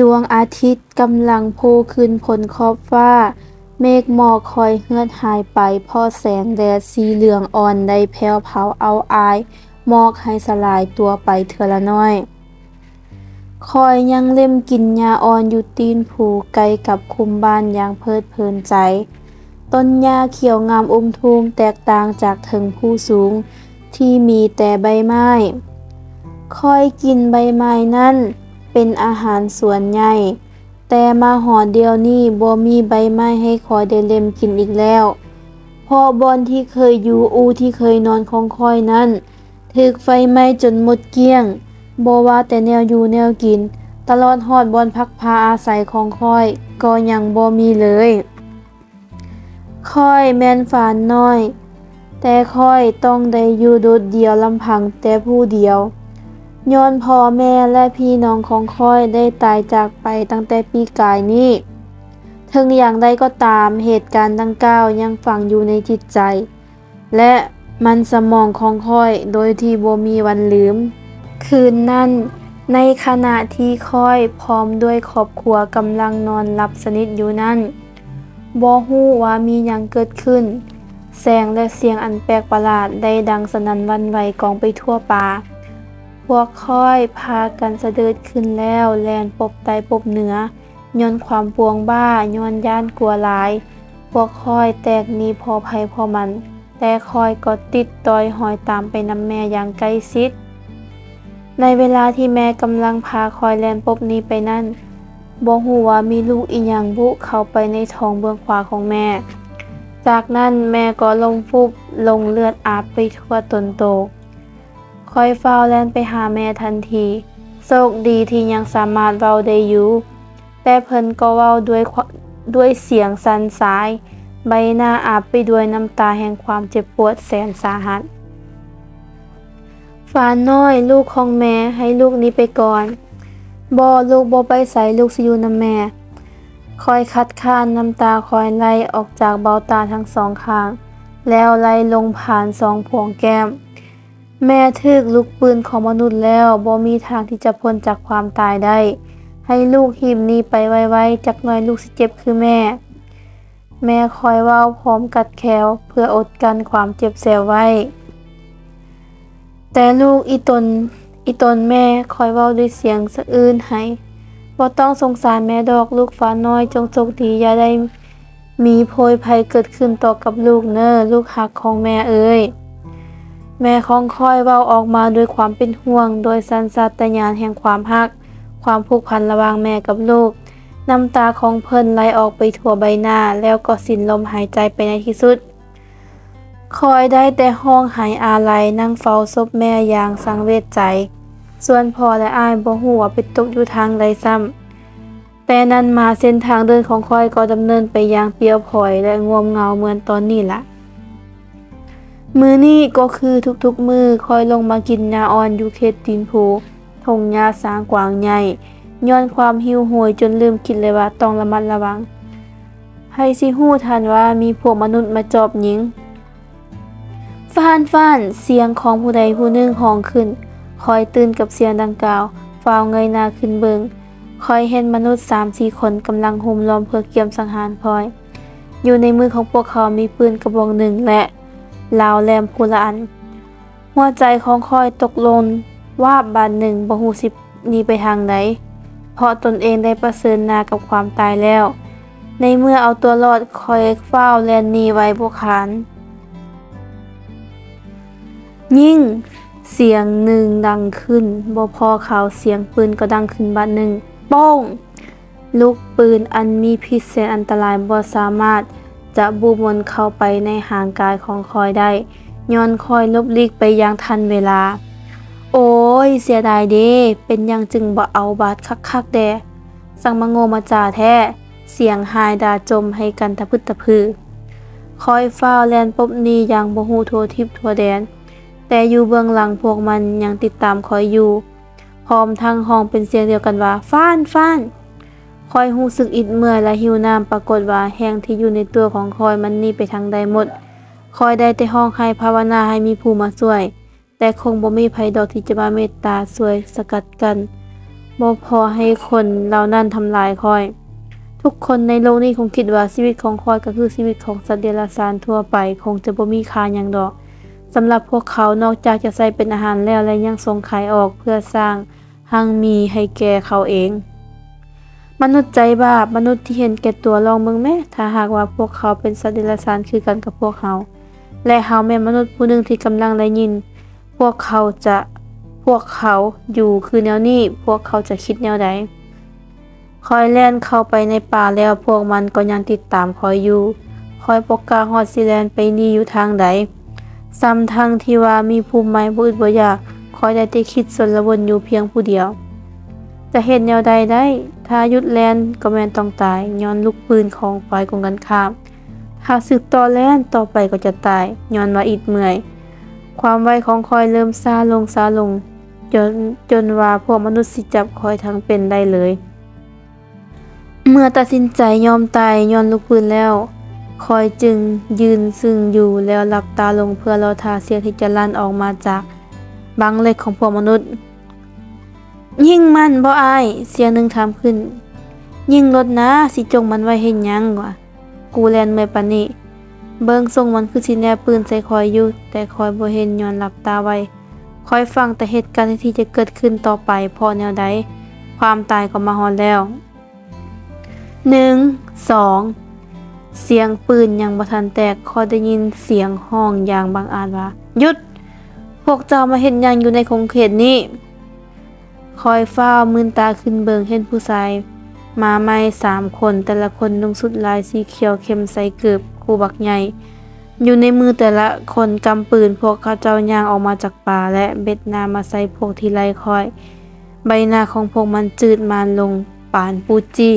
ดวงอาทิตย์กำลังโผล่ขึ้นพ้นขอบฟ้า เมฆหมอกคอยเฮือดหายไปพราะแสงแดดสีเหลืองอ่อนได้แผ่วเผาเอาอายหมอกให้สลายตัวไปเทือละน้อย คอยยังเล่มกินหญ้าอ่อนอยู่ตีนผูไกลกับคุมบ้านอย่างเพลิดเพลินใจ ต้นหญ้าเขียวงามอุ้มทูมแตกต่างจากถึงผู้สูง ที่มีแต่ใบไม้ คอยกินใบไม้นั่น เป็นอาหารส่วนใหญ่ แต่มาหอเดียวนี้บ่มีใบไม้ให้คอยได้เลมกินอีกแล้วพราะบอนที่เคยอยู่อูที่เคยนอนของคอยนั้นถึกไฟไหม้จนหมดเกลี้ยงบ่ว่าแต่แนวอยู่แนวกิน ตลอดฮอดบอนพักพาอาศัยของคอย ก็ยังบ่มีเลยคอยแมนฝานน้อย แต่คอยต้องได้อยู่โดดเดียวลำพังแต่ผู้เดียว ย้อนพ่อแม่และพี่น้องของค่อยได้ตายจากไปตั้งแต่ปีกายนี้ ถึงอย่างใดก็ตามเหตุการณ์ดังกล่าวยังฝังอยู่ในจิตใจ และมันสมองของค่อยโดยที่บ่มีวันลืม คืนนั้น ในขณะที่ค่อยพร้อมด้วยครอบครัวกำลังนอนหลับสนิทอยู่นั้นบ่ฮู้ว่ามีหยังเกิดขึ้น แสงและเสียงอันแปลกประหลาดได้ดังสนั่นวันไหวกองไปทั่วป่า พวกค่อยพากันเสดิดขึ้นแล้วแลนปบไตปบเหนือย้อนความปวงบ้าย้อนย่านกลัวหลาย พวกค่อยแตกนี้พอภัยพอมัน แต่คอยก็ติดต่อยหอยตามไปนำแม่อย่างใกล้ชิด ในเวลาที่แม่กำลังพาคอยแลนปบนี้ไปนั่นบ่ฮู้ว่ามีลูกอีหยังบุเข้าไปในท้องเบื้องขวาของแม่ จากนั้นแม่ก็ลงฟุบลงเลือดอาบไปทั่วตนโต คอยเฝ้าวแลนไปหาแม่ทันทีโชคดีที่ยังสามารถเว้าได้อยู่แต่เพิ่นก็เว้าด้วยด้วยเสียงสั่นสาย ใบหน้าอาบไปด้วยน้ำตาแห่งความเจ็บปวดแสนสาหัสฝานน้อยลูกของแม่ให้ลูกนี้ไปก่อนบ่ลูกบ่ไปใส่ลูกสิอยู่นำแม่ คอยคัดค้านน้ำตาคอยไหลออกจากเบ้าตาทั้งสองข้าง แล้วไหลลงผ่านสองผวงแก้ม แม่ทึกลูกปืนของมนุษย์แล้วบ่มีทางที่จะพ้นจากความตายได้ ให้ลูกหิมนี้ไปไวๆจักหน่อยลูกสิเจ็บคือแม่ แม่คอยเว้าพร้อมกัดแขวเพื่ออดกันความเจ็บแสบไว้ แต่ลูกอีตนอีตนแม่คอยเว้าด้วยเสียงสะอื้นให้บ่ต้องสงสารแม่ดอกลูกฟ้าน้อยจงโชคดีอย่าได้มีโพยภัยเกิดขึ้นต่อกับลูกเน้อลูกหักของแม่เอ้ย แม่ของคอยเว้าออกมาด้วยความเป็นห่วง โดยสันสัตญาณแห่งความฮัก ความผูกพันระหว่างแม่กับลูก น้ำตาของเพิ่นไหลออกไปทั่วใบหน้า แล้วก็สิ้นลมหายใจไปในที่สุด คอยได้แต่ห้องหายอาลัยนั่งเฝ้าศพแม่อย่างสังเวชใจ ส่วนพ่อและอ้ายบ่ฮู้ว่าไปตกอยู่ทางใดซ้ำแต่นั้นมาเส้นทางเดินของคอยก็ดำเนินไปอย่างเปียวผอยและง่วมเงาเหมือนตอนนี้ละ มือนี่ก็คือทุกๆมือคอยลงมากินยาอ่อนยูเขตตีนผูทงยาสางกวางใหญ่ย้อนความหิวโหยจนลืมคิดเลยว่าต้องระมัดระวังให้สิฮู้ทันว่ามีพวกมนุษย์มาจอบหญิงฟ้านฟ้านเสียงของผู้ใดผู้หนึ่งห้องขึ้น คอยตื่นกับเสียงดังกล่าวฟ้าวเงยหน้าขึ้นเบิงคอยเห็นมนุษย์สามสี่คนกำลังหุมล้อมเพื่อเกียมสังหารพลอย อยู่ในมือของพวกเขามีปืนกระบอกหนึ่งและ ลาวแลมพูละอัน หัวใจของคอยตกลงว่าบานหนึ่งบ่ฮู้สิหนีไปทางใดเพราะตนเองได้ประเสริญนากับความตายแล้ว ในเมื่อเอาตัวรอดคอยเฝ้าแลนหนีไว้พวกขาน ยิ่งเสียงหนึ่งดังขึ้นบพอข่าวเสียงปืนก็ดังขึ้นบัดหนึ่งโป้งลูกปืนอันมีพิษแสนอันตรายบ่สามารถ จะบูมนเข้าไปในห่างกายของคอยได้ย้อนคอยลบลีกไปอย่างทันเวลา โอ้ย เสียดายเด้เป็นยังจึงบ่เอาบาดคักๆแดสังมาโงมาจ่าแท้ เสียงหายดาจมให้กันทะพึดตะพือ คอยฟ้าแลนปบหนีอย่างบ่ฮูทัวทิพทัวแดน แต่อยู่เบื้องหลังพวกมันยังติดตามคอยอยู่ พร้อมทั้งห้องเป็นเสียงเดียวกันว่า ฟ้านฟ้าน คอยรู้สึกอิดเมื่อยและหิวน้ำปรากฏว่าแห้งที่อยู่ในตัวของคอยมันหนี่ไปทางใดหมด คอยได้แต่ห้องให้ภาวนาให้มีผู้มาช่วย แต่คงบ่มีภัยดอกที่จะมาเมตตาช่วยสกัดกันบ่พอให้คนเหล่านั้นทำลายข้อย ทุกคนในโลกนี้คงคิดว่าชีวิตของข้อยก็คือชีวิตของสัตว์เดรัจฉานทั่วไป คงจะบ่มีค่าหยังดอกสำหรับพวกเขานอกจากจะใช้เป็นอาหารแล้วและยังส่งขายออกเพื่อสร้างหังมีให้แก่เขาเอง มนุษย์ใจบาปมนุษย์ที่เห็นแก่ตัวลองเบิ่งแหม่ถ้าหากว่าพวกเขาเป็นสัตว์เดรัจฉานคือกันกับพวกเขา และเฮาแม่มนุษย์ผู้หนึ่งที่กำลังได้ยิน พวกเขาจะพวกเขาอยู่คือแนวนี้ พวกเขาจะคิดแนวใดคอยแล่นเข้าไปในป่าแล้วพวกมันก็ยังติดตามคอยอยู่ คอยปกกาฮอดสิแลนไปนี่อยู่ทางใดซ้ำทั้งที่ว่ามีภูมิหมายบ่อึดบ่อยากคอยได้แต่คิดสนละวนอยู่เพียงผู้เดียว จะเห็นแนวใดได้ ถ้าหยุดแลนก็แมนต้องตายย้อนลูกปืนของฝ่ายกงกันข้ามหากสึกต่อแลนต่อไปก็จะตายย้อนว่าอิดเมื่อย ความไวของคอยเริ่มซาลงซาลง จนจนว่าพวกมนุษย์สิจับคอยทั้งเป็นได้เลย เมื่อตัดสินใจยอมตายย้อนลูกปืนแล้ว คอยจึงยืนซึ่งอยู่แล้วหลับตาลงเพื่อรอทาเสียงที่จะลั่นออกมาจากบังเล็กของพวกมนุษย์ ยิ่งมันบ่อาย เสียงหนึ่งถามขึ้น ยิ่งรถนะสิจงมันไว้เห็นยังวะกูแลนเมื่อปานนี้เบิ่งทรงมันคือสิแนปืนใส่คอยอยู่ แต่คอยบ่เห็นย้อนหลับตาไว้คอยฟังแต่เหตุการณ์ที่จะเกิดขึ้นต่อไปพอแนวใด ความตายก็มาฮอดแล้วหนึ่งสองเสียงปืนยังบ่ทันแตกคอยได้ยินเสียงห้องอย่างบางอาจว่าหยุด พวกเจ้ามาเห็นยังอยู่ในคงเขตนี้ คอยเฝ้ามืนตาขึ้นเบิงเห็นผู้ชายมาไม่สามคนแต่ละคนนุ่งสุดลายสีเขียวเข้มใสเกือบคูบักใหญ่ อยู่ในมือแต่ละคนกำปืนพวกเขาเจ้าย่างออกมาจากป่าและเบ็ดนามาใส่พวกทีไรคอย ใบหน้าของพวกมันจืดมานลงปานปูจี้